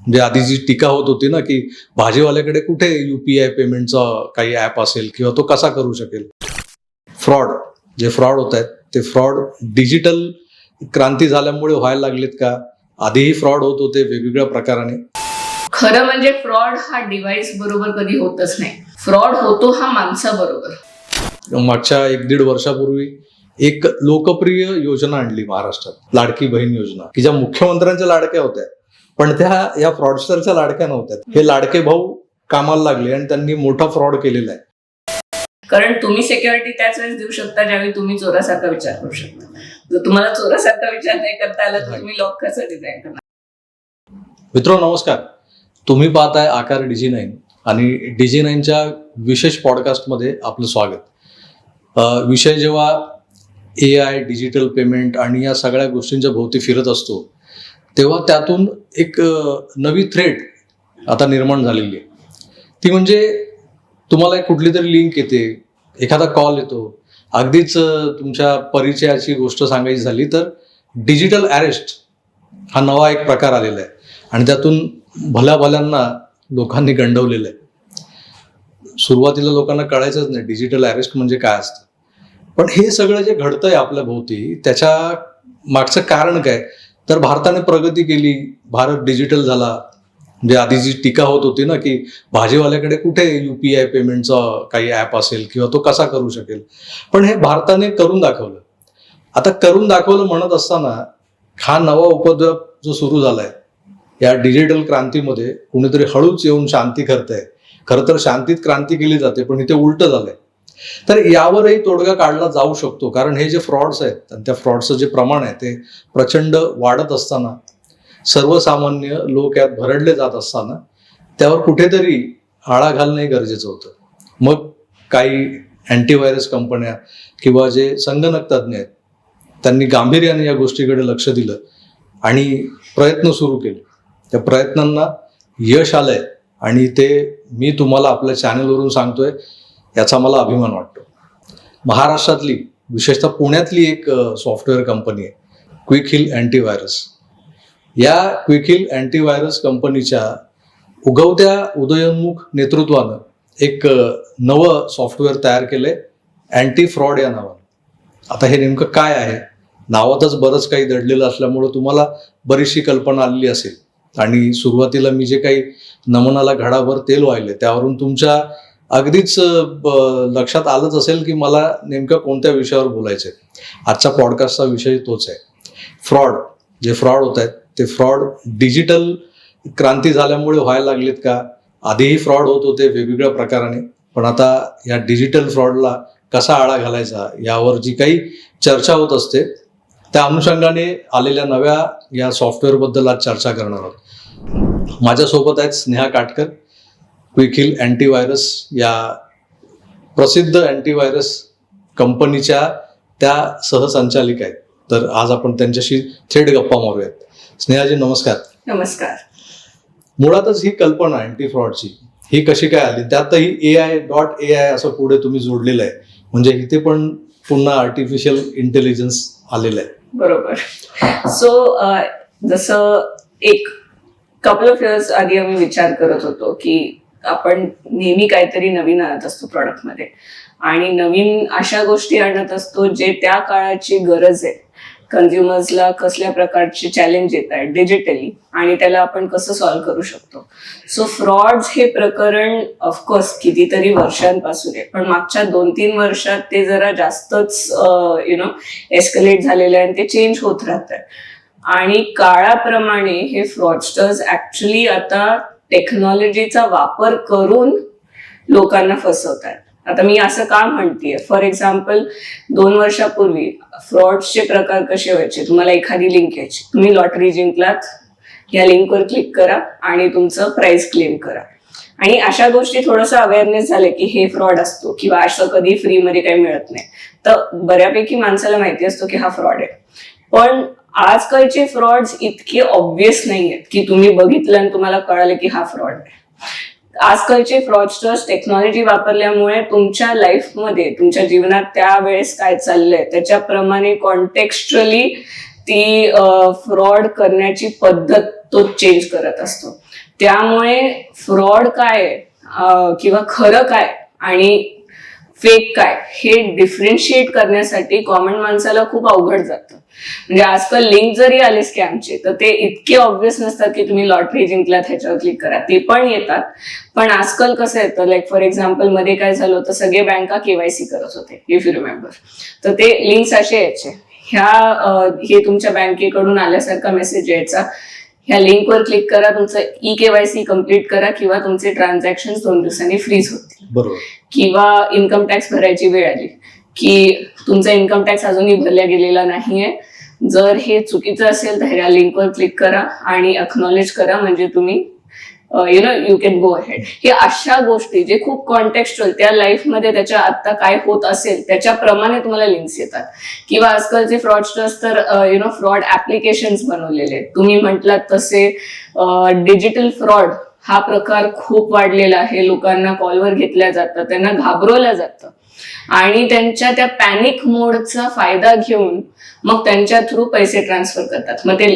म्हणजे आधी जी टीका होत होती ना की भाजीवाल्याकडे कुठे युपीआय पेमेंटचा काही ऍप असेल किंवा तो कसा करू शकेल? फ्रॉड जे फ्रॉड होत आहेत ते फ्रॉड डिजिटल क्रांती झाल्यामुळे व्हायला लागलेत का? आधीही फ्रॉड होत होते वेगवेगळ्या प्रकाराने. खरं म्हणजे फ्रॉड हा डिव्हाइस बरोबर कधी होतच नाही. फ्रॉड होतो हा माणसाबरोबर. मागच्या एक दीड वर्षापूर्वी एक लोकप्रिय योजना आणली महाराष्ट्रात लाडकी बहीण योजना की ज्या मुख्यमंत्र्यांच्या लाडक्या होत्या. पण त्या या फ्रॉडस्टरच्या लाडक्या नव्हत्या. हे लाडके भाऊ कामाला लागले आणि त्यांनी मोठा फ्रॉड केलेला आहे. कारण तुम्ही सिक्युरिटी त्याच वेळेस देऊ शकता ज्यावेळी तुम्ही चोरासारखा विचार करू शकता. जर तुम्हाला चोरासारखा विचार नाही करता आला तर तुम्ही लॉक कसं डिझाईन करणार? मित्र नमस्कार. तुम्ही पाहताय आकार डिजी नाईन आणि डिजी नाईनच्या विशेष पॉडकास्टमध्ये आपलं स्वागत. विषय जेव्हा ए आय डिजिटल पेमेंट आणि या सगळ्या गोष्टींच्या भोवती फिरत असतो तेव्हा त्यातून एक नवी थ्रेट आता निर्माण झालेली आहे. ती म्हणजे तुम्हाला एक कुठली तरी लिंक येते एखादा कॉल येतो. अगदीच तुमच्या परिचयाची गोष्ट सांगायची झाली तर डिजिटल अरेस्ट हा नवा एक प्रकार आलेला आहे. आणि त्यातून भल्या भल्यांना लोकांनी गंडवलेलं आहे. सुरुवातीला लोकांना कळायचंच नाही डिजिटल अरेस्ट म्हणजे काय असतं? पण हे सगळं जे घडतंय आपल्या भोवती त्याच्या मागचं कारण काय? तर भारताने प्रगती केली भारत डिजिटल झाला. म्हणजे आधी जी टीका होत होती ना की भाजीवाल्याकडे कुठे युपीआय पेमेंटचा काही ॲप असेल किंवा तो कसा करू शकेल? पण हे भारताने करून दाखवलं. आता करून दाखवलं म्हणत असताना हा नवा उपद्रव जो सुरू झालाय या डिजिटल क्रांतीमध्ये कुणीतरी हळूच येऊन शांती करतंय. खरं तर शांतीत क्रांती केली जाते पण इथे उलट झालंय. तर यावरही तोडगा काढला जाऊ शकतो. कारण हे जे फ्रॉड्स आहेत आणि त्या फ्रॉडचं जे प्रमाण आहे ते प्रचंड वाढत असताना सर्वसामान्य लोक यात भरडले जात असताना त्यावर कुठेतरी आळा घालणे गरजेचं होतं. मग काही अँटीव्हायरस कंपन्या किंवा जे संगणक तज्ज्ञ आहेत त्यांनी गांभीर्याने या गोष्टीकडे लक्ष दिलं आणि प्रयत्न सुरू केले. त्या प्रयत्नांना यश आलंय. आणि ते मी तुम्हाला आपल्या चॅनलवरून सांगतोय याचा मला अभिमान वाटतो. महाराष्ट्रातली विशेषतः पुण्यातली एक सॉफ्टवेअर कंपनी आहे क्विक हिल अँटीव्हायरस या क्विक हिल अँटीव्हायरस कंपनीच्या उगवत्या उदयोन्मुख नेतृत्वानं एक नवं सॉफ्टवेअर तयार केलंय अँटी फ्रॉड या नावानं. आता हे नेमकं काय आहे? नावातच बरंच काही दडलेलं असल्यामुळं तुम्हाला बरीचशी कल्पना आलेली असेल. आणि सुरुवातीला मी जे काही नमनाला घडाभर तेल वाहिले त्यावरून तुमच्या अगदीच ब- लक्षात आलंच असेल की मला नेमकं कोणत्या विषयावर बोलायचं आहे आजचा पॉडकास्टचा विषय तोच आहे. फ्रॉड जे फ्रॉड होत आहेत ते फ्रॉड डिजिटल क्रांती झाल्यामुळे व्हायला लागलेत का? आधीही फ्रॉड होत होते वेगवेगळ्या प्रकाराने. पण आता या डिजिटल फ्रॉडला कसा आळा घालायचा यावर जी काही चर्चा होत असते त्या अनुषंगाने आलेल्या नव्या या सॉफ्टवेअरबद्दल आज चर्चा करणार आहोत. माझ्यासोबत आहेत Sneha Katkar. Quick Heal antivirus या प्रसिद्ध अँटीव्हायरस कंपनीच्या त्या सहसंचालिक आहेत. तर आज आपण त्यांच्याशी थेट गप्पा मारूयात. स्नेहाजी नमस्कार. नमस्कार. मुळातच ही कल्पना अँटी फ्रॉडची ही कशी काय आली? त्यातही A I dot A I असं पुढे तुम्ही जोडलेलं आहे. म्हणजे इथे पण पुन्हा आर्टिफिशियल इंटेलिजन्स आलेलं आहे. बरोबर. सो जसं एक कपल ऑफ इयर्स आधी आम्ही विचार करत होतो की आपण नेहमी काहीतरी नवीन आणत असतो प्रॉडक्टमध्ये आणि नवीन अशा गोष्टी आणत असतो जे त्या काळाची गरज आहे. कन्झ्युमर्सला कसल्या प्रकारचे चॅलेंज येत आहेत डिजिटली आणि त्याला आपण कसं सॉल्व्ह करू शकतो. सो फ्रॉड्स हे प्रकरण ऑफकोर्स कितीतरी वर्षांपासून आहे. पण मागच्या दोन तीन वर्षात ते जरा जास्तच यु नो एस्कलेट झालेलं आहे आणि ते चेंज होत राहत आहे आणि काळाप्रमाणे हे फ्रॉडस्टर्स ऍक्च्युली आता टेक्नॉलॉजीचा वापर करून लोकांना फसवतात. आता मी असं का म्हणतेय? फॉर एक्झाम्पल दोन वर्षापूर्वी फ्रॉड्सचे प्रकार कसे व्हायचे? तुम्हाला एखादी लिंक यायची तुम्ही लॉटरी जिंकलात या लिंकवर क्लिक करा आणि तुमचं प्राइस क्लेम करा. आणि अशा गोष्टी थोडंसं अवेअरनेस झाले की हे फ्रॉड असतो किंवा असं कधी फ्रीमध्ये काही मिळत नाही. तर बऱ्यापैकी माणसाला माहिती असतो की हा फ्रॉड आहे. पण आजकालचे फ्रॉड्स इतके ऑब्विस नाही आहेत की तुम्ही बघितलं आणि तुम्हाला कळालं की हा फ्रॉड आहे. आजकालचे फ्रॉडस्टर्स टेक्नॉलॉजी वापरल्यामुळे तुमच्या लाईफमध्ये तुमच्या जीवनात त्यावेळेस काय चाललंय त्याच्याप्रमाणे कॉन्टेक्स्टली ती फ्रॉड करण्याची पद्धत तो चेंज करत असतो. त्यामुळे फ्रॉड काय किंवा खरं काय? आणि फेक काय हे डिफरेन्शिएट करण्यासाठी कॉमन माणसाला खूप अवघड जातं. म्हणजे आजकाल लिंक जरी आले स्कॅमचे तर ते इतके ऑब्विस नसतात की तुम्ही लॉटरी जिंकलात ह्याच्यावर क्लिक करा. ते पण येतात. पण आजकाल कसं येतं? लाईक फॉर एक्झाम्पलमध्ये काय झालं होतं? सगळे बँका केवायसी करत होते इफ यू रिमेंबर तर ते लिंक्स असे यायचे. ह्या हे तुमच्या बँकेकडून आल्यासारखा मेसेज यायचा. ह्या लिंकवर क्लिक करा तुमचं ई केवायसी कंप्लीट करा किंवा तुमचे ट्रान्झॅक्शन दोन दिवसांनी फ्रीज होतील. बरोबर. किंवा इन्कम टॅक्स भरायची वेळ आली की तुमचा इन्कम टॅक्स अजूनही भरला गेलेला नाहीये. जर हे चुकीचं असेल तर ह्या लिंकवर क्लिक करा आणि अक्नॉलेज करा म्हणजे तुम्ही you know you can go ahead हे अशा गोष्टी जे खूप कॉन्टेक्स्टल त्या लाईफमध्ये त्याच्या आता काय होत असेल त्याच्याप्रमाणे तुम्हाला लिंक्स येतात. किंवा आजकालचे फ्रॉडस्टर्स तर यु नो फ्रॉड ऍप्लिकेशन्स बनवलेले आहेत. तुम्ही म्हटलात तसे डिजिटल फ्रॉड हा प्रकार खूप वाढलेला आहे. लोकांना कॉलवर घेतल्या जातं त्यांना घाबरवलं जातं. आणि त्यांच्या त्या पॅनिक मोडचा फायदा घेऊन मग त्यांच्या थ्रू पैसे ट्रान्सफर करतात. मग ते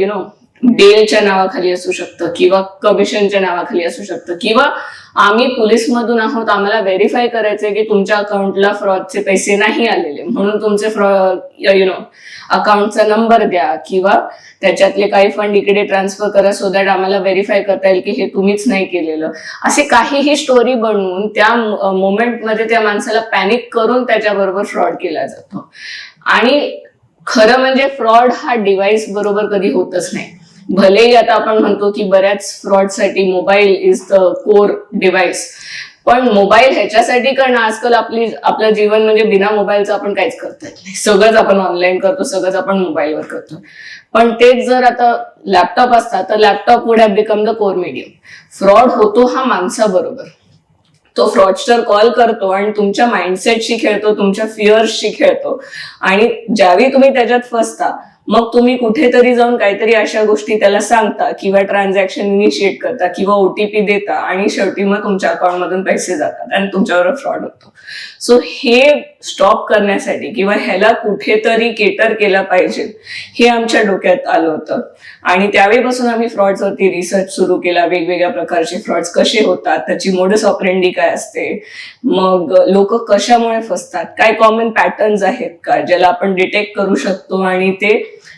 यु नो डेलच्या नावाखाली असू शकतं किंवा कमिशनच्या नावाखाली असू शकतं. किंवा आम्ही पोलीसमधून आहोत आम्हाला व्हेरीफाय करायचंय की तुमच्या अकाउंटला फ्रॉडचे पैसे नाही आलेले. म्हणून तुमचे फ्रॉड यु नो अकाउंटचा नंबर द्या किंवा त्याच्यातले काही फंड इकडे ट्रान्सफर करा सो दॅट आम्हाला व्हेरीफाय करता येईल की हे तुम्हीच नाही केलेलं. असे काहीही स्टोरी बनवून त्या मोमेंटमध्ये त्या माणसाला पॅनिक करून त्याच्याबरोबर फ्रॉड केला जातो. आणि खरं म्हणजे फ्रॉड हा डिव्हाइस बरोबर कधी होतच नाही. भलेही आता आपण म्हणतो की बऱ्याच फ्रॉडसाठी mobile is the core device पण मोबाईल ह्याच्यासाठी कारण आजकाल आपली आपलं जीवन म्हणजे बिना मोबाईलचं आपण काहीच करता नाही. सगळंच आपण ऑनलाईन करतो सगळंच आपण मोबाईलवर करतो. पण तेच जर आता लॅपटॉप असतात तर laptop would have become the core medium fraud होतो हा माणसाबरोबर. तो फ्रॉडस्टर कॉल करतो आणि तुमच्या माइंडसेटशी खेळतो तुमच्या फिअर्सशी खेळतो. आणि ज्यावेळी तुम्ही त्याच्यात फसता मग तुम्ही कुठेतरी जाऊन काहीतरी अशा गोष्टी त्याला सांगता किंवा ट्रान्झॅक्शन इनिशिएट करता किंवा ओटीपी देता आणि शेवटी मग तुमच्या अकाउंट मधून पैसे जातात आणि तुमच्यावर फ्रॉड होतो. सो हे स्टॉप करण्यासाठी किंवा ह्याला कुठेतरी केटर केला पाहिजे हे आमच्या डोक्यात आलं होतं. आणि त्यावेळीपासून आम्ही फ्रॉड्सवरती रिसर्च सुरू केला वेगवेगळ्या प्रकारचे फ्रॉड्स कसे होतात त्याची मोडस ऑपरेंडी काय असते मग लोक कशामुळे फसतात काय कॉमन पॅटर्न्स आहेत का ज्याला आपण डिटेक्ट करू शकतो आणि ते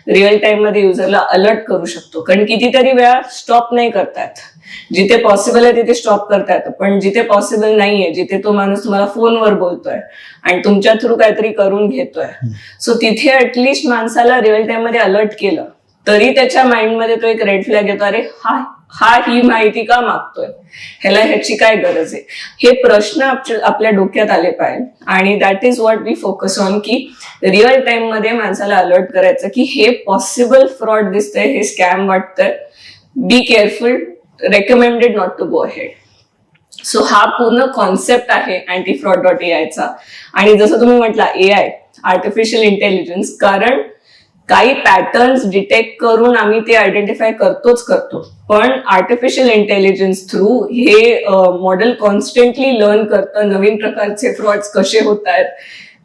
रिअल टाइममध्ये युजरला अलर्ट करू शकतो. कारण कितीतरी वेळा स्टॉप नाही करतात. जिथे पॉसिबल आहे तिथे स्टॉप करता पण जिथे पॉसिबल नाहीये जिथे तो माणूस तुम्हाला फोनवर बोलतोय आणि तुमच्या थ्रू काहीतरी करून घेतोय. सो तिथे ऍटलिस्ट माणसाला रिअल टाइममध्ये अलर्ट केलं. तरी त्याच्या माइंडमध्ये तो एक रेड फ्लॅग येतो. अरे हा हा ही माहिती का मागतोय? ह्याला ह्याची काय गरज आहे? हे प्रश्न आपल्या डोक्यात आले पाहिजे. आणि that is what we focus on की रिअल टाइममध्ये माणसाला अलर्ट करायचं की हे पॉसिबल फ्रॉड दिसतंय हे स्कॅम वाटतंय. Be careful recommended not to go head so हा पूर्ण कॉन्सेप्ट आहे अँटी फ्रॉड डॉट ए आयचा आणि जसं तुम्ही म्हटला ए आय आर्टिफिशियल इंटेलिजन्स कारण काही पॅटर्न्स डिटेक्ट करून आम्ही ते आयडेंटिफाय करतोच करतो. पण आर्टिफिशियल इंटेलिजन्स थ्रू हे मॉडेल कॉन्स्टंटली लर्न करतं. नवीन प्रकारचे फ्रॉड्स कसे होत आहेत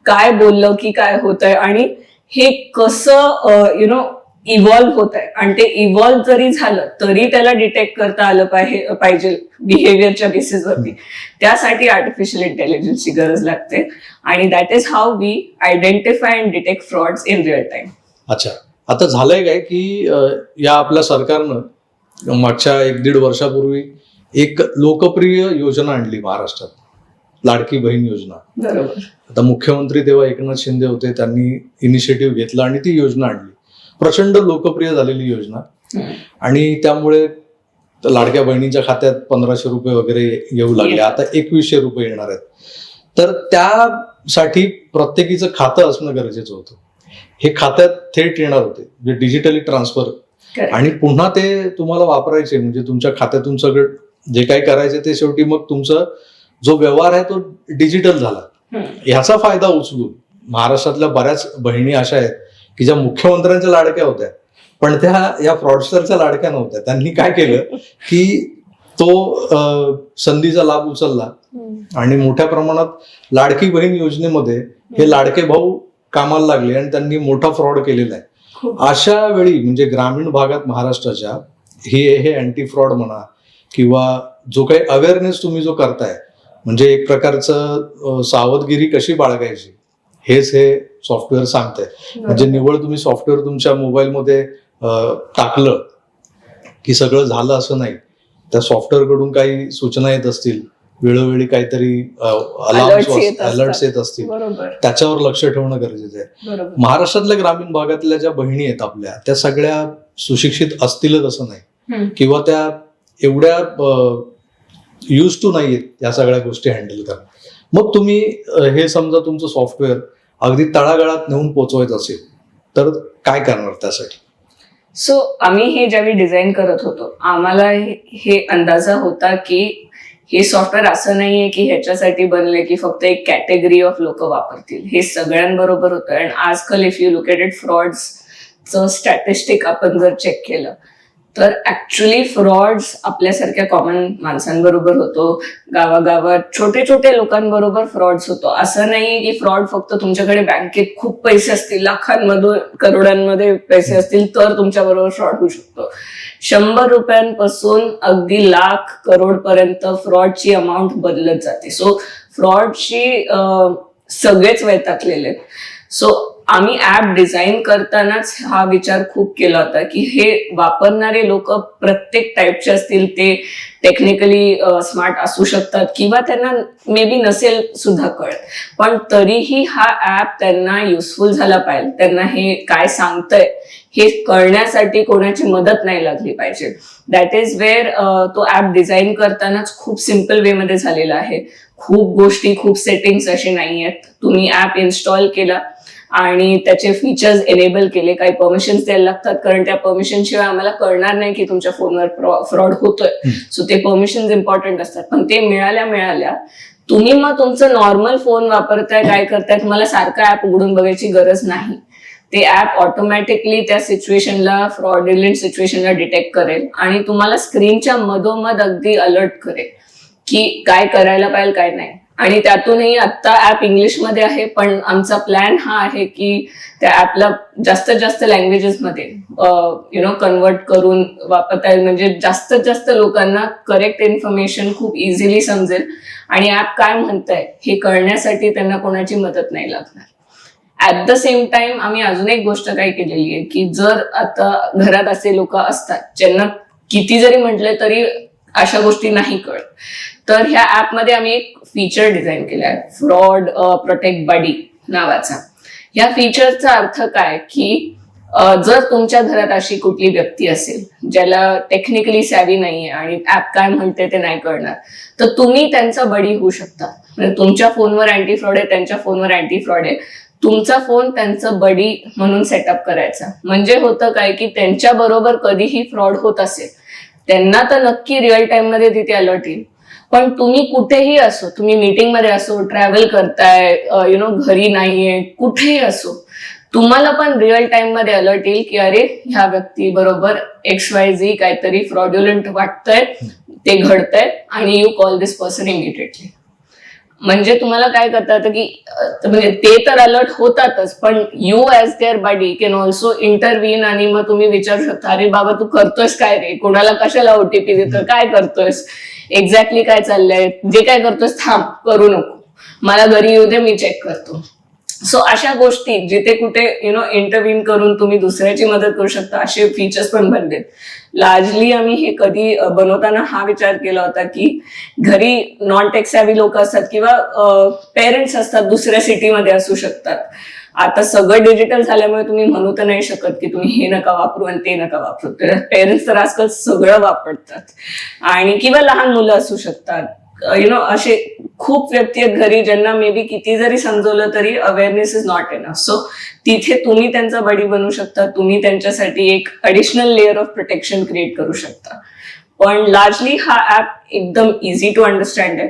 काय बोललं की काय होत आहे आणि हे कसं यु नो इव्हॉल्व्ह होत आहे आणि ते इव्हॉल्व्ह जरी झालं तरी त्याला डिटेक्ट करता आलं पाहिजे पाहिजे बिहेवियरच्या बेसिसवरती त्यासाठी आर्टिफिशियल इंटेलिजन्सची गरज लागते. आणि that is how we identify and detect frauds in real time अच्छा. आता झालंय काय की या आपल्या सरकारनं मागच्या एक दीड वर्षापूर्वी एक लोकप्रिय योजना आणली महाराष्ट्रात. लाडकी बहीण योजना. बरोबर. आता मुख्यमंत्री तेव्हा एकनाथ शिंदे होते त्यांनी इनिशिएटिव्ह घेतला आणि ती योजना आणली. प्रचंड लोकप्रिय झालेली योजना. आणि त्यामुळे लाडक्या बहिणीच्या खात्यात पंधराशे रुपये वगैरे येऊ लागले. आता एकवीसशे रुपये येणार आहेत. तर त्यासाठी प्रत्येकीचं खातं असणं गरजेचं होतं. हे खात्यात थेट येणार होते म्हणजे डिजिटली ट्रान्सफर. आणि पुन्हा ते तुम्हाला वापरायचे म्हणजे तुमच्या खात्यातून सगळं जे काही करायचे ते शेवटी मग तुमचा जो व्यवहार आहे तो डिजिटल झाला. ह्याचा फायदा उचलून महाराष्ट्रातल्या बऱ्याच बहिणी अशा आहेत की ज्या मुख्यमंत्र्यांच्या लाडक्या होत्या पण त्या या फ्रॉडस्टरच्या लाडक्या नव्हत्या. त्यांनी काय केलं की तो संधीचा लाभ उचलला आणि मोठ्या प्रमाणात लाडकी बहीण योजनेमध्ये हे लाडके भाऊ कामाला लागले आणि त्यांनी मोठा फ्रॉड केलेला आहे. अशा वेळी म्हणजे ग्रामीण भागात महाराष्ट्राच्या हे हे अँटी फ्रॉड म्हणा किंवा जो काही अवेअरनेस तुम्ही जो करताय म्हणजे एक प्रकारचं सावधगिरी कशी बाळगायची हेच हे सॉफ्टवेअर सांगतंय. म्हणजे निवळ तुम्ही सॉफ्टवेअर तुमच्या मोबाईलमध्ये टाकलं की सगळं झालं असं नाही. त्या सॉफ्टवेअरकडून काही सूचना येत असतील वेळोवेळी काहीतरी. अलर्ट्स येत असतील. त्याच्यावर लक्ष ठेवणं गरजेचं आहे. महाराष्ट्रातल्या ग्रामीण भागातल्या ज्या बहिणी आहेत आपल्या त्या सगळ्या सुशिक्षित असतीलच असं नाही. किंवा त्या एवढ्या युज टू नाही आहेत या सगळ्या गोष्टी हँडल करणं. मग तुम्ही हे समजा तुमचं सॉफ्टवेअर अगदी तळागाळात नेऊन पोचवायचं असेल तर काय करणार त्यासाठी? सो आम्ही हे ज्यावेळी डिझाईन करत होतो आम्हाला हे अंदाजा होता की हे सॉफ्टवेअर असं नाहीये की ह्याच्यासाठी बनले की फक्त एक कॅटेगरी ऑफ लोक वापरतील. हे सगळ्यांबरोबर होतं. आणि आजकाल if you looked at frauds फ्रॉड्सचं statistic आपण जर चेक केलं तर ऍक्च्युली फ्रॉड्स आपल्यासारख्या कॉमन माणसांबरोबर होतो. गावागावात छोटे छोटे लोकांबरोबर फ्रॉड्स होतो. असं नाही की फ्रॉड फक्त तुमच्याकडे बँकेत खूप पैसे असतील लाखांमधून करोडांमध्ये पैसे असतील तर तुमच्या बरोबर फ्रॉड होऊ शकतो. शंभर रुपयांपासून अगदी लाख करोड पर्यंत फ्रॉडची अमाऊंट बदलत जाते. सो फ्रॉडची सगळेच वैतागलेले सो आम्ही ऍप डिझाईन करतानाच हा विचार खूप केला होता की हे वापरणारे लोक प्रत्येक टाईपचे असतील ते टेक्निकली स्मार्ट असू शकतात किंवा त्यांना मे बी नसेल सुद्धा कळत. पण तरीही हा ऍप त्यांना युजफुल झाला पाहिजे. त्यांना हे काय सांगतंय हे कळण्यासाठी कोणाची मदत नाही लागली पाहिजे. दॅट इज वेअर तो ऍप डिझाईन करतानाच खूप सिंपल वे मध्ये झालेला आहे. खूप गोष्टी खूप सेटिंग्स असे नाही आहेत तुम्ही ऍप इन्स्टॉल केला आणि त्याचे फीचर्स एनेबल केले काही परमिशन्स द्यायला लागतात. कारण त्या परमिशन शिवाय आम्हाला कळणार नाही की तुमच्या फोनवर फ्रॉड होतोय. सो ते परमिशन इम्पॉर्टंट असतात. पण ते मिळाल्या मिळाल्या तुम्ही मग तुमचं नॉर्मल फोन वापरताय काय करताय तुम्हाला सारखं ऍप उघडून बघायची गरज नाही. ते ऍप ऑटोमॅटिकली त्या सिच्युएशनला फ्रॉडिलंट सिच्युएशनला डिटेक्ट करेल आणि तुम्हाला स्क्रीनच्या मधोमध अगदी अलर्ट करेल की काय करायला पाहिजे काय नाही. आणि त्यातूनही आता ऍप इंग्लिशमध्ये आहे पण आमचा प्लॅन हा आहे की त्या ऍपला जास्तीत जास्त लँग्वेजेसमध्ये यु नो कन्वर्ट करून वापरता येईल. म्हणजे जास्तीत जास्त लोकांना करेक्ट इन्फॉर्मेशन खूप इझिली समजेल. आणि ऍप काय म्हणतंय हे कळण्यासाठी त्यांना कोणाची मदत नाही लागणार. ऍट द सेम टाइम आम्ही अजून एक गोष्ट काय केलेली आहे की जर आता घरात असे लोक असतात ज्यांना किती जरी म्हटले तरी अशा गोष्टी नाही कळत तर ह्या ऍपमध्ये आम्ही एक फीचर डिझाईन केला आहे फ्रॉड प्रोटेक्ट बडी नावाचा. या फीचरचा अर्थ काय? की जर तुमच्या घरात अशी कुठली व्यक्ती असेल ज्याला टेक्निकली सॅवी नाहीये आणि ऍप काय म्हणते ते नाही कळणार तर तुम्ही त्यांचा बडी होऊ शकता. म्हणजे तुमच्या फोनवर अँटी फ्रॉड आहे त्यांच्या फोनवर अँटी फ्रॉड आहे. तुमचा फोन त्यांचं बडी म्हणून सेटअप करायचा. म्हणजे होतं काय की त्यांच्या बरोबर कधीही फ्रॉड होत असेल त्यांना तर नक्की रिअल टाइममध्ये तिथे अलर्ट येईल. पण तुम्ही कुठेही असो तुम्ही मीटिंगमध्ये असो ट्रॅव्हल करताय यु नो घरी नाहीये कुठेही असो तुम्हाला पण रिअल टाइममध्ये अलर्ट येईल की अरे ह्या व्यक्ती बरोबर एक्स वाय झी काहीतरी फ्रॉड्युलंट वाटतंय ते घडतंय आणि you call this person immediately म्हणजे तुम्हाला काय करता येतं की म्हणजे ते तर अलर्ट होतातच पण you as their buddy can also intervene आणि मग तुम्ही विचारू शकता अरे बाबा तू करतोयस काय रे? कोणाला कशाला ओटीपी देतोय? काय करतोयस? एक्झॅक्टली काय चाललंय? जे काय करतोय थांब करू नको. मला घरी येऊ दे मी चेक करतो. सो अशा गोष्टी जिथे कुठे यु नो इंटरव्ह्यू करून तुम्ही दुसऱ्याची मदत करू शकता असे फीचर्स पण बनलेत. लार्जली आम्ही हे कधी बनवताना हा विचार केला होता की घरी नॉन टेक्सॅवी लोक असतात किंवा पेरेंट्स असतात दुसऱ्या सिटीमध्ये असू शकतात. आता सगळं डिजिटल झाल्यामुळे तुम्ही म्हणू तर नाही शकत की तुम्ही हे नका वापरू आणि ते नका वापरू. तर पेरेंट्स तर आजकाल सगळं वापरतात. आणि किंवा लहान मुलं असू शकतात. यु नो असे खूप व्यक्ती आहेत घरी ज्यांना मे बी किती जरी समजवलं तरी awareness is not enough so तिथे तुम्ही त्यांचा बडी बनवू शकता. तुम्ही त्यांच्यासाठी एक additional layer of protection create करू शकता. पण लार्जली हा ऍप एकदम इझी टू अंडरस्टँड आहे.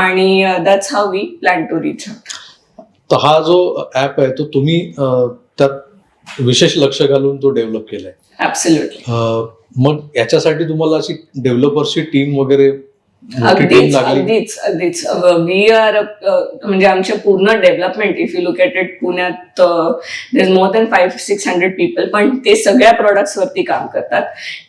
आणि that's how we plan to reach तर हा जो ऍप आहे तो तुम्ही त्यात विशेष लक्ष घालून तो डेव्हलप केलाय. मग याच्यासाठी तुम्हाला अशी डेव्हलपर्सची टीम वगैरे अगदीच अगदीच अगदीच. वी आर म्हणजे आमचे पूर्ण development if you look at it पुण्यात there more than five six hundred people पण ते सगळ्या products वरती काम करतात.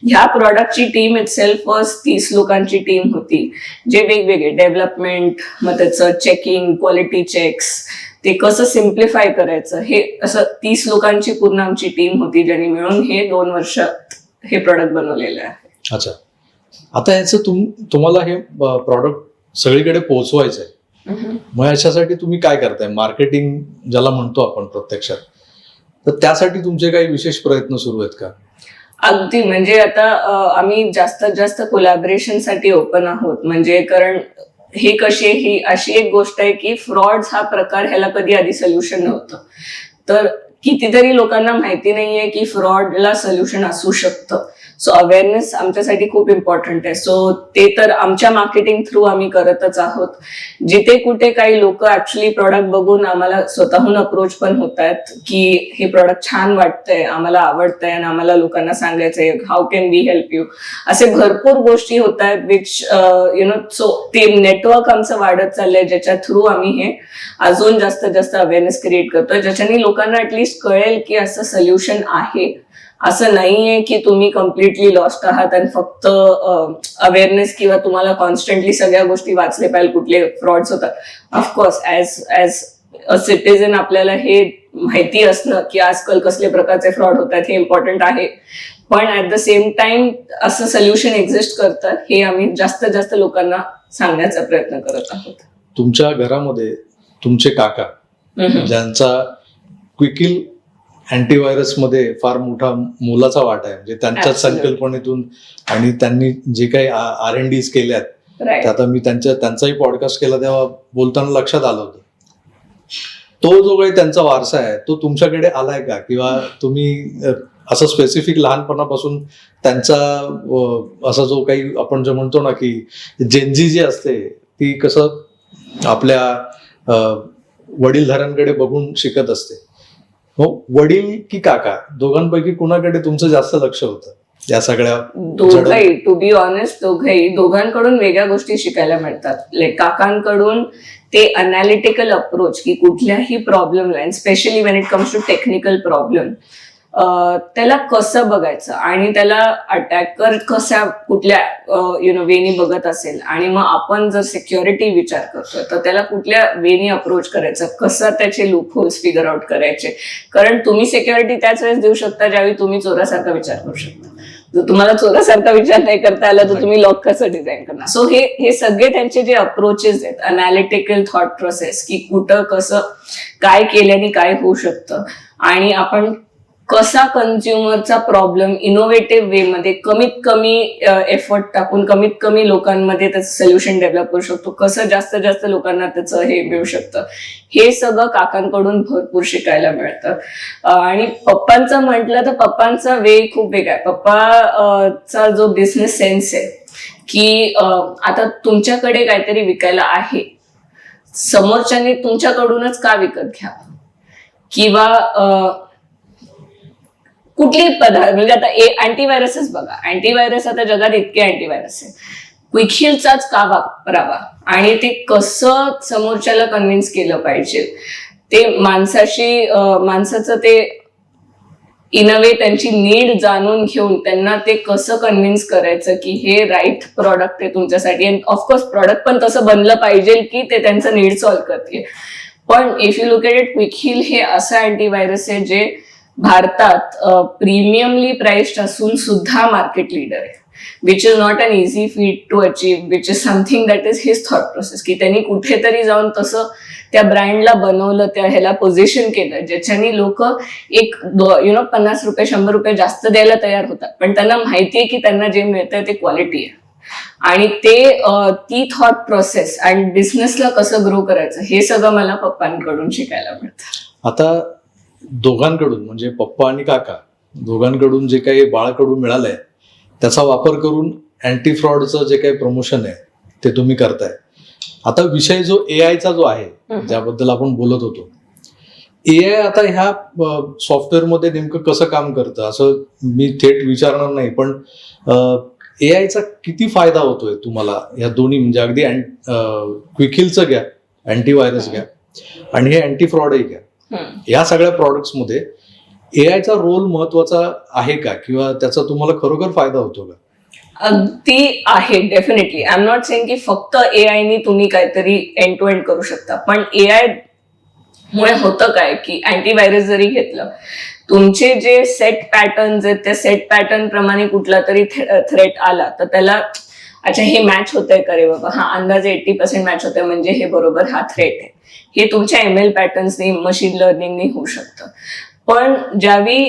ह्या प्रॉडक्टची टीम इट सेल्फ तीस लोकांची टीम होती. जे वेगवेगळे डेव्हलपमेंट मग त्याचं चेकिंग क्वालिटी चेक्स ते कसं सिम्प्लिफाय करायचं? हे असं तीस लोकांची पूर्ण आमची टीम होती ज्यांनी मिळून हे दोन वर्षात हे प्रॉडक्ट बनवलेलं आहे. अच्छा. आता याचं तुम तुम्हाला हे प्रॉडक्ट सगळीकडे पोहोचवायचं आहे मग याच्यासाठी तुम्ही काय करताय? मार्केटिंग ज्याला म्हणतो आपण प्रत्यक्षात. तर त्यासाठी तुमचे काही विशेष प्रयत्न सुरू आहेत का? अगदी. म्हणजे आता आम्ही जास्तीत जास्त कोलॅबरेशनसाठी ओपन आहोत. म्हणजे कारण हे कशी ही अशी एक गोष्ट आहे की फ्रॉड हा प्रकार ह्याला कधी आधी सोल्युशन नव्हतं. तर कितीतरी लोकांना माहिती नाहीये की फ्रॉडला सोल्युशन असू शकतं. सो अवेअरनेस आमच्यासाठी खूप इम्पॉर्टंट आहे. सो ते तर आमच्या मार्केटिंग थ्रू आम्ही करतच आहोत. जिथे कुठे काही लोक ऍक्च्युली प्रॉडक्ट बघून आम्हाला स्वतःहून अप्रोच पण होत आहेत की हे प्रॉडक्ट छान वाटतंय आम्हाला आवडतंय आणि आम्हाला लोकांना सांगायचंय how can we help you असे भरपूर गोष्टी होत आहेत विच यु नो सो ते नेटवर्क आमचं वाढत चाललंय ज्याच्या थ्रू आम्ही हे अजून जास्त जास्त अवेअरनेस क्रिएट करतोय ज्याच्याने लोकांना ऍटलिस्ट कळेल की असं सोल्युशन आहे. असं नाहीये की तुम्ही कम्प्लिटली लॉस्ट आहात आणि फक्त अवेअरनेस किंवा तुम्हाला कॉन्स्टंटली सगळ्या गोष्टी वाचले पाहिजे कुठले फ्रॉड्स होतात. Of course as as a citizen आपल्याला हे माहिती असणं की आजकाल कसले प्रकारचे फ्रॉड होतात हे इम्पॉर्टंट आहे. पण ऍट द सेम टाइम असं सोल्युशन एक्झिस्ट करतात हे आम्ही जास्तीत जास्त लोकांना सांगण्याचा प्रयत्न करत आहोत. तुमच्या घरामध्ये तुमचे काका. ज्यांचा क्विकिल अँटीव्हायरसमध्ये फार मोठा मोलाचा वाटा आहे म्हणजे त्यांच्याच Absolutely. संकल्पनेतून आणि त्यांनी जे काही आर एन डीज केल्यात Right. ते आता मी त्यांच्या त्यांचाही पॉडकास्ट केला तेव्हा बोलताना लक्षात आलं होतं तो जो काही त्यांचा वारसा आहे तो तुमच्याकडे आलाय का किंवा तुम्ही अ, असं स्पेसिफिक लहानपणापासून त्यांचा अ, असा जो काही आपण जे म्हणतो ना की जेनजी जी असते ती कसं आपल्या अ, वडीलधाऱ्यांकडे बघून शिकत असते वडील की काका दोघांपैकी कुणाकडे तुमचं जास्त लक्ष होतं? या सगळ्या दोघंही टू बी ऑनेस्ट दोघंही. दोघांकडून वेगळ्या गोष्टी शिकायला मिळतात. लाईक काकांकडून ते अनालिटिकल अप्रोच की कुठल्याही प्रॉब्लेमला specially when it comes to technical problem त्याला कसं बघायचं? आणि त्याला अटॅकर कशा कुठल्या यु नो वेनी बघत असेल? आणि मग आपण जर सिक्युरिटी विचार करतोय तर त्याला कुठल्या वेनी अप्रोच करायचं? कसं त्याचे लुक होल्स फिगर आउट करायचे? कारण तुम्ही सिक्युरिटी त्याच वेळेस देऊ शकता ज्यावेळी तुम्ही चोरासारखा विचार करू शकता. जर तुम्हाला चोरासारखा विचार नाही करता आला तर तुम्ही लॉक कसं डिझाईन करणार? सो हे हे सगळे त्यांचे जे अप्रोचेस आहेत अनालिटिकल थॉट प्रोसेस की कुठं कसं काय केल्याने काय होऊ शकतं? आणि आपण कसा कन्झ्युमरचा प्रॉब्लेम इनोव्हेटिव्ह वे मध्ये कमीत कमी एफर्ट टाकून कमीत कमी लोकांमध्ये त्याचं सोल्युशन डेव्हलप करू शकतो. कसं जास्त जास्त लोकांना त्याचं हे मिळू शकतं. हे सगळं काकांकडून भरपूर शिकायला मिळतं. आणि पप्पांचं म्हटलं तर पप्पांचा वे खूप वेगळा आहे. पप्पा चा जो बिझनेस सेन्स आहे की आता तुमच्याकडे काहीतरी विकायला आहे. समोरच्याने तुमच्याकडूनच का विकत घ्यावं? किंवा कुठली पदार्थ म्हणजे आता ए अँटीव्हायरसच बघा. अँटीव्हायरस आता जगात इतके अँटीव्हायरस आहे क्विकशिल्डचाच का वापरावा? आणि ते कसं समोरच्याला कन्व्हिन्स केलं पाहिजे? ते माणसाशी माणसाचं ते इन अ वे त्यांची नीड जाणून घेऊन त्यांना ते कसं कन्व्हिन्स करायचं की हे राईट प्रॉडक्ट आहे तुमच्यासाठी? आणि ऑफकोर्स प्रॉडक्ट पण तसं बनलं पाहिजे की ते त्यांचं नीड सॉल्व्ह करते पण if you look at it Quick Heal हे असं अँटीव्हायरस आहे जे भारतात प्रीमियमली प्राइस्ड असून सुद्धा मार्केट लीडर आहे which is not an easy feat to achieve which is something that is his thought process की त्यांनी कुठेतरी जाऊन तसं त्या ब्रँडला बनवलं त्या ह्याला पोझिशन केलं ज्याच्याने लोक एक यु नो पन्नास रुपये शंभर रुपये जास्त द्यायला तयार होतात. पण त्यांना माहितीये की त्यांना जे मिळतंय ते क्वालिटी आहे. आणि ते ती थॉट प्रोसेस आणि बिझनेसला कसं ग्रो करायचं हे सगळं मला पप्पांकडून शिकायला मिळतं. आता दोघांकडून म्हणजे पप्पा आणि काका दोघांकडून जे काही बाळाकडून मिळालंय त्याचा वापर करून अँटी फ्रॉडचं जे काही प्रमोशन आहे ते तुम्ही करताय आता विषय जो ए आयचा जो आहे. ज्याबद्दल आपण बोलत होतो ए आय आता ह्या सॉफ्टवेअरमध्ये नेमकं कसं काम करतं असं मी थेट विचारणार नाही पण ए आयचा किती फायदा होतोय तुम्हाला या दोन्ही म्हणजे अगदी क्विकिलचं घ्या अँटीव्हायरस घ्या आणि हे अँटी फ्रॉडही घ्या. या सगळ्या प्रॉडक्ट्समध्ये ए आयचा रोल महत्त्वाचा आहे का? किंवा त्याचा तुम्हाला खरोखर फायदा होतो का? अगदी आहे definitely I am not saying की फक्त ए आयनी तुम्ही काहीतरी एंड टू एंड करू शकता पण ए आय मुळे होतं काय? की अँटीव्हायरस जरी घेतलं तुमचे जे सेट पॅटर्न्स आहेत त्या सेट पॅटर्न प्रमाणे कुठला तरी थ्रेट आला तर त्याला अच्छा हे मॅच होतंय का रे बाबा? हा अंदाजे एट्टी पर्सेंट मॅच होतंय म्हणजे हे बरोबर हा थ्रेट आहे. हे तुमच्या एम एल पॅटर्न्सनी मशीन लर्निंगने होऊ शकतं. पण ज्यावेळी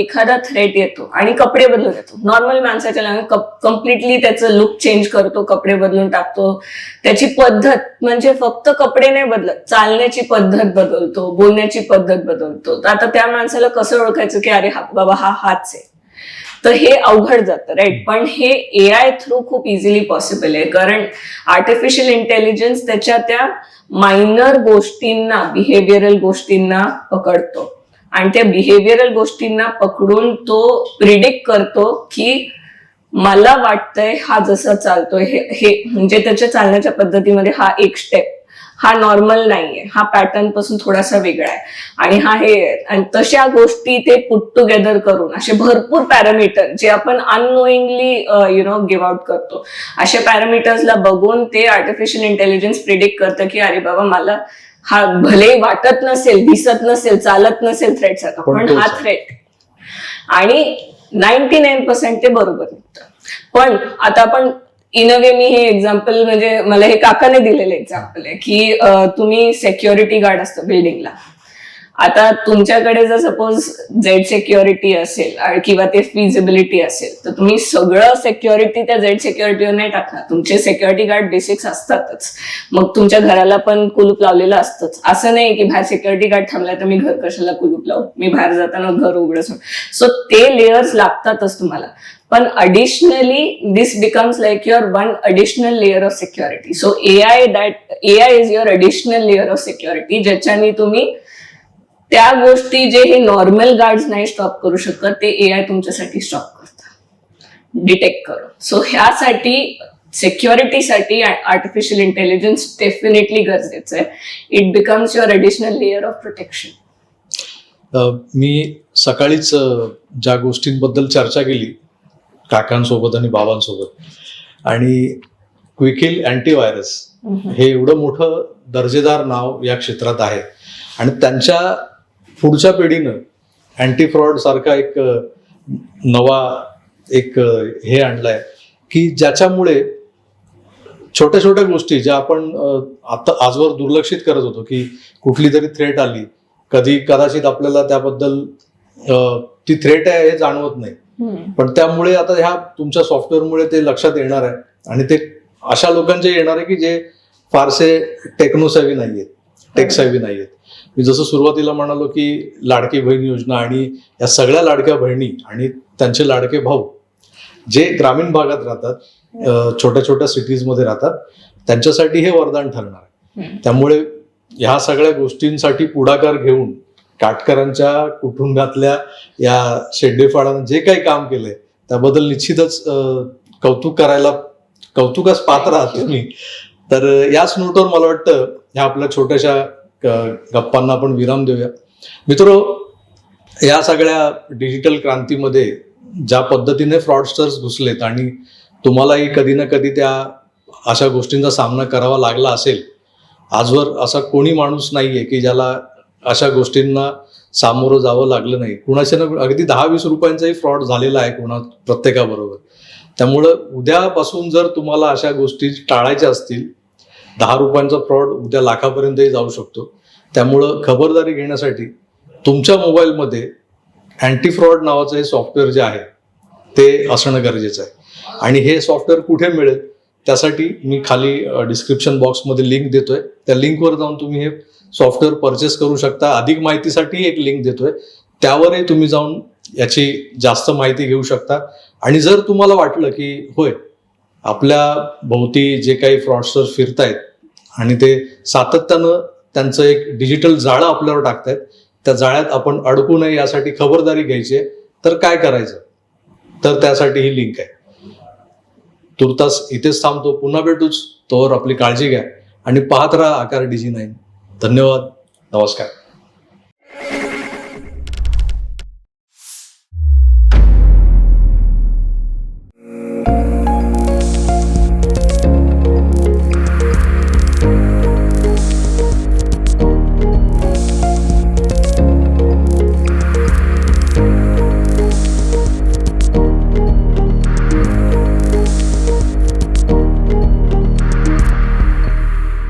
एखादा थ्रेट येतो आणि कपडे बदलून येतो नॉर्मल माणसाच्या लग्न कम्प्लिटली त्याचं लुक चेंज करतो कपडे बदलून टाकतो. त्याची पद्धत म्हणजे फक्त कपडे नाही बदलत चालण्याची पद्धत बदलतो बोलण्याची पद्धत बदलतो. तर आता त्या माणसाला कसं ओळखायचं की अरे हा बाबा हा हाच आहे. तर हे अवघड जातं राईट पण हे ए आय थ्रू खूप इझिली पॉसिबल आहे. कारण आर्टिफिशियल इंटेलिजन्स त्याच्या त्या मायनर गोष्टींना बिहेवियरल गोष्टींना पकडतो. आणि त्या बिहेवियरल गोष्टींना पकडून तो प्रिडिक्ट करतो की मला वाटतंय हा जसा चालतोय हे हे म्हणजे त्याच्या चालण्याच्या पद्धतीमध्ये हा एक स्टेप हा नॉर्मल नाहीये हा पॅटर्नपासून थोडासा वेगळा आहे आणि हा हे. आणि तशा गोष्टी ते पुट टुगेदर करून असे भरपूर पॅरामीटर जे आपण unknowingly you know give out करतो अशा पॅरामीटर्सला बघून ते आर्टिफिशियल इंटेलिजन्स प्रिडिक्ट करतं की अरे बाबा मला हा भले वाटत नसेल दिसत नसेल चालत नसेल थ्रेट सारखा पण हा. थ्रेट आणि नाईन्टी नाईन पर्सेंट ते बरोबर निघतं पण आता आपण इन अ वे मी हे एक्झाम्पल म्हणजे मला हे काकाने दिलेलं एक्झाम्पल आहे की तुम्ही सेक्युरिटी गार्ड असतो बिल्डिंगला आता तुमच्याकडे जर सपोज झेड सेक्युरिटी असेल किंवा ते फिजिबिलिटी असेल तर तुम्ही सगळं सेक्युरिटी त्या झेड सेक्युरिटीवर नाही टाकणार. तुमचे सेक्युरिटी गार्ड बेसिक्स असतातच. मग तुमच्या घराला पण कुलूप लावलेलं असतंच. असं नाही की बाहेर सेक्युरिटी गार्ड थांबलाय तर मी घर कशाला कुलूप लावू? मी बाहेर जाताना घर उघडच सो ते लेयर्स लागतातच तुम्हाला. पण additionally this becomes like your one additional layer of security so A I that A I is your additional layer of security ज्याच्याने तुम्ही त्या गोष्टी जे हे नॉर्मल गार्ड्स नाही स्टॉप करू शकत ते ए आय तुमच्यासाठी स्टॉप करतात डिटेक्ट करून. सो ह्यासाठी सिक्युरिटीसाठी आर्टिफिशियल इंटेलिजन्स डेफिनेटली गरजेचं आहे. It becomes your additional layer of protection मी सकाळीच ज्या गोष्टींबद्दल चर्चा केली काकांसोबत आणि बाबांसोबत. आणि क्विकिल अँटीव्हायरस हे एवढं मोठं दर्जेदार नाव या क्षेत्रात आहे. आणि त्यांच्या पुढच्या पिढीनं अँटी फ्रॉड सारखा एक नवा एक हे आणलाय की ज्याच्यामुळे छोट्या छोट्या गोष्टी ज्या आपण आता आजवर दुर्लक्षित करत होतो की कुठली तरी थ्रेट आली. कधी कदाचित आपल्याला त्याबद्दल ती थ्रेट आहे हे जाणवत नाही. पण त्यामुळे आता ह्या तुमच्या सॉफ्टवेअरमुळे ते लक्षात येणार आहे. आणि ते अशा लोकांचे येणार आहे की जे फारसे टेक्नोसेवी नाहीयेत. टेक्सेवी नाहीयेत. मी जसं सुरुवातीला म्हणालो की लाडकी बहीण योजना आणि या सगळ्या लाडक्या बहिणी आणि त्यांचे लाडके भाऊ जे ग्रामीण भागात राहतात छोट्या छोट्या सिटीजमध्ये राहतात त्यांच्यासाठी हे वरदान ठरणार आहे. त्यामुळे ह्या सगळ्या गोष्टींसाठी पुढाकार घेऊन काटकरांच्या कुटुंबातल्या या शेड्डेफाडानं जे काही काम केलंय त्याबद्दल निश्चितच कौतुक करायला कौतुकास पात्र आहात तुम्ही. तर याच नोटवर मला वाटतं ह्या आपल्या छोट्याशा गप्पांना आपण विराम देऊया. मित्र या सगळ्या डिजिटल क्रांतीमध्ये ज्या पद्धतीने फ्रॉडस्टर्स घुसलेत आणि तुम्हालाही कधी ना कधी त्या अशा गोष्टींचा सामना करावा लागला असेल आजवर असा कोणी माणूस नाहीये की ज्याला अशा गोष्टींना सामोरं जावं लागलं नाही. कुणाच्या ना अगदी दहा वीस रुपयांचाही फ्रॉड झालेला आहे कुणा प्रत्येकाबरोबर. त्यामुळं उद्यापासून जर तुम्हाला अशा गोष्टी टाळायच्या असतील दहा रुपयांचा फ्रॉड उद्या लाखापर्यंतही जाऊ शकतो. त्यामुळं खबरदारी घेण्यासाठी तुमच्या मोबाईलमध्ये अँटी फ्रॉड नावाचं हे सॉफ्टवेअर जे आहे ते असणं गरजेचं आहे. आणि हे सॉफ्टवेअर कुठे मिळेल त्यासाठी मी खाली डिस्क्रिप्शन बॉक्समध्ये लिंक देतोय. त्या लिंकवर जाऊन तुम्ही हे सॉफ्टवेअर परचेस करू शकता. अधिक माहितीसाठी एक लिंक देतोय. त्यावरही तुम्ही जाऊन याची जास्त माहिती घेऊ शकता. आणि जर तुम्हाला वाटलं की होय आपल्या भोवती जे काही फ्रॉडस्टर्स फिरतायत आणि ते सातत्यानं त्यांचं एक डिजिटल जाळं आपल्यावर टाकतायत त्या जाळ्यात आपण अडकू नये यासाठी खबरदारी घ्यायची आहे. तर काय करायचं? तर त्यासाठी ही लिंक आहे. तुर्तास इथेच थांबतो. पुन्हा भेटूच. तोवर आपली काळजी घ्या. आणि पाहत राहा आकार डिजी नाईन. धन्यवाद. नमस्कार.